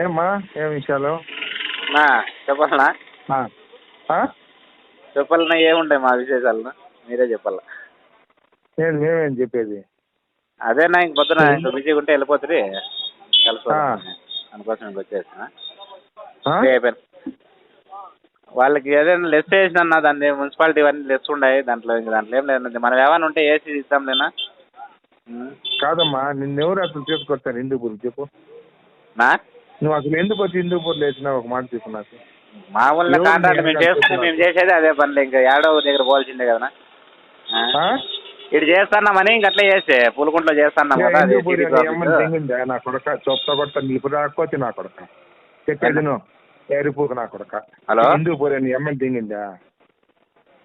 ఏమ్మా? ఏం విషయాలు? చెప్పాలనా? చెప్పాలన్నా ఏముంటాయి మా విశేషాలను మీరే చెప్పాల? ఏంది మేమేం చెప్పేది? అదేనా ఇంక పొద్దున ఇంక బిజీగా ఉంటే వెళ్ళిపోతుంది కలిసి. అందుకోసం ఇంక వచ్చేసిన. వాళ్ళకి ఏదైనా లెస్ చేసిన దాన్ని మున్సిపాలిటీ అన్నీ లెస్ ఉన్నాయి దాంట్లో ఇంక దాంట్లో ఏం లేదు మనం ఏమైనా ఉంటే ఏసీ ఇస్తాంలేనా ఉం. కాదమ్మా నిన్నెవరు అసలు తీసుకొస్తాను హిందూపూర్ చెప్పు. నా? నువ్వు అసలు ఎందుకు వచ్చి హిందూపూర్లో వేసినావు ఒక మాట చెప్పు నాకు. కాంట్రాక్ట్ మేము కనుక్కుంటున్నారు? మేము చేసేది అదే పనులు ఇంకా ఏడో దగ్గర పోవాల్సిందే కదా? ఇటు చేస్తున్నామని ఇంక అట్లే చేస్తే పూలకుంట్లో చేస్తున్నాం కదా హిందూపూర్ నా కొడక చొప్త కొడత నీకు రాకపోతే నా కొడక. చెప్పేది నువ్వు ఏరిపోకు నా కొడక. హలో? హిందూపూర్ అని ఏమని తెంగిందా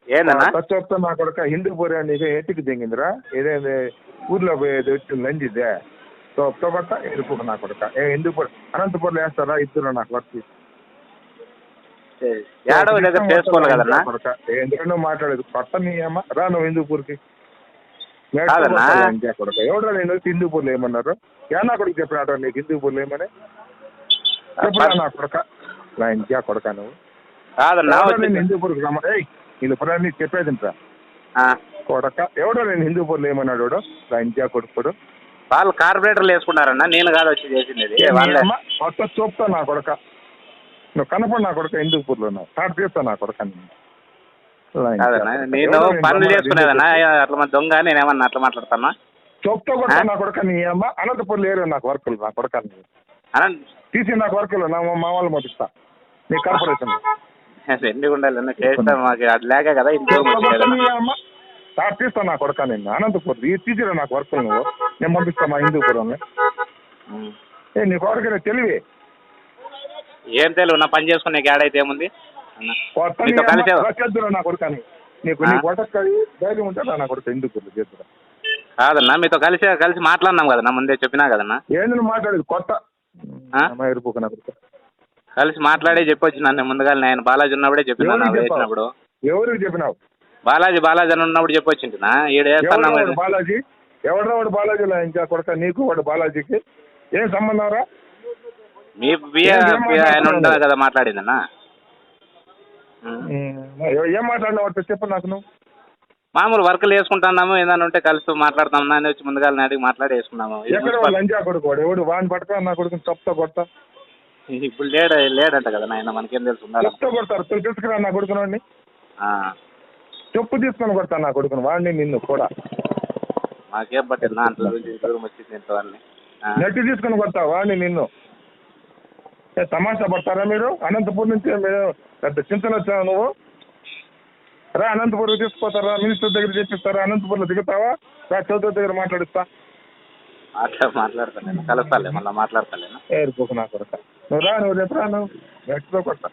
ఏందన్నా? చొప్త నా కొడక హిందూపూర్ అని ఎత్తికి తెంగిందిరా ఏదైతే ఊర్లో పోయేది వచ్చి ఇదే చొప్త కొట్ట ఎరుపుకు నా కొడక. ఏ హిందూపూర్ అనంతపూర్లో వేస్తారా? ఇద్దరు నాకు వర్క్ కదన్నా? ఎందుకంటే మాట్లాడేది అమ్మ. రా నువ్వు హిందూపూర్కి. కొడక. ఎవడో నేను హిందూపూర్లో ఏమన్నారు? ఏనా కొడుకు చెప్పినాడు నీకు? హిందూపూర్లో ఏమని? చెప్పురా నా కొడక. నా ఇంటియా కొడక నువ్వు. హిందూపూర్కి రమ్మ ఏయ్ వీళ్ళు చెప్పేది కొడక. ఎవడో నేను హిందూపూర్లో ఏమన్నాడు నా ఇంటియా కొడుకుడు వాళ్ళు కార్పొరేటర్లు వేసుకున్నారన్నా నేను కాదు వచ్చి చేసింది ఇది. వాళ్ళే. చూపుతా నా కొడక. నువ్వు కనపడు నా కొడక హిందూపూర్లో ఉన్నావు స్టార్ట్ చేస్తా నా కొడక కాదన్నా. నేను పనులు చేసుకునేదన్నా అట్లా మన దొంగ నేను ఏమన్నా అట్లా మాట్లాడతానా? చెప్తా కొడతా? నా కొడక నీ అమ్మ అనంతపూర్ లేరు నాకు వర్కులు నా కొడక. అన్న తీసి నాకు వర్కులు నా మా వాళ్ళు పంపిస్తా నీ కార్పొరేషన్. ఎందుకు ఉండాలన్నా చేస్తాం మాకు అది లేక కదా ఇంట్లో స్టార్ట్ చేస్తా నా కొడక నేను అనంతపూర్ తీసిరా నాకు వర్కులు నువ్వు. నేను పంపిస్తా మా హిందూపురం ఏ నీ కొడక తెలివి. ఏం తెలియదు నా పని చేసుకునే ఏడైతే ఏముంది? నీ మీతో కలిసే అమ్మ చేద్దురా నా కొడక నీ. నీకు నీ? కొడక ధైర్యం ఉంటే రా నా కొడక హిందూపూర్లో చేద్దురా కాదన్నా మీతో కలిసి కలిసి మాట్లాడినాం కదన్నా ముందే చెప్పినా కదన్నా. ఏంది మాట్లాడేది? కొత్త. నా కొడక కలిసి మాట్లాడే చెప్పొచ్చు నన్ను ముందుగా నేను బాలాజీ ఉన్నప్పుడే చెప్పినా? వేసినప్పుడు. ఎవరికి చెప్పినావు? బాలాజీ బాలాజీ అని ఉన్నప్పుడు చెప్పొచ్చింటున్నా ఈడ వాడు బాలాజీ? ఎవడో వాడు బాలాజీలో? ఇంకా కొడక నీకు వాడు బాలాజీకి. ఏం సంబంధం రా? మీ ఆయన? ఉంటారు కదా మాట్లాడిందన్నా? ఉం. ఏం మాట్లాడినావు వాడితో? చెప్పు నాకు నువ్వు. మామూలు వర్క్లు వేసుకుంటున్నాము ఏదైనా ఉంటే కలిసి మాట్లాడతాం నాన్న వచ్చి ముందుగా అడిగి మాట్లాడి వేసుకున్నాము ఎక్కడ లంజా కొడుకు వాడు? ఎవడు వాడిని పట్టుకో నా కొడుకు చెప్తా కొడతా? ఇప్పుడు లేడు లేడంట కదా నాయన మనకేం తెలుసు చెప్తా కొడతారు తొలి తీసుకురా నా కొడుకుని వాడిని? ఆ, చెప్పు తీసుకొని కొడతా నా కొడుకుని వాడిని నిన్ను కూడా. మాకేం పట్టింది? నా అంత దూరం వచ్చింది ఇంత వాళ్ళని ఆ, నెట్టి తీసుకొని కొడతా వాడిని నిన్ను? తమాషా పడతారా మీరు? అనంతపూర్ నుంచి మీరు పెద్ద చింతలు వచ్చావు నువ్వు? రా అనంతపూర్ తీసుకుపోతారా? మినిస్టర్ దగ్గర చెప్పిస్తారా అనంతపూర్లో దిగుతావా? రా చౌదరి దగ్గర మాట్లాడిస్తా. అట్లా మాట్లాడతాను నేను. కలుస్తాలే మళ్ళీ మాట్లాడతాలేనా? ఏరుకోకు నా కొరక నువ్వు రా నువ్వు రేపు రా నువ్వు. నెట్తో కొడతా.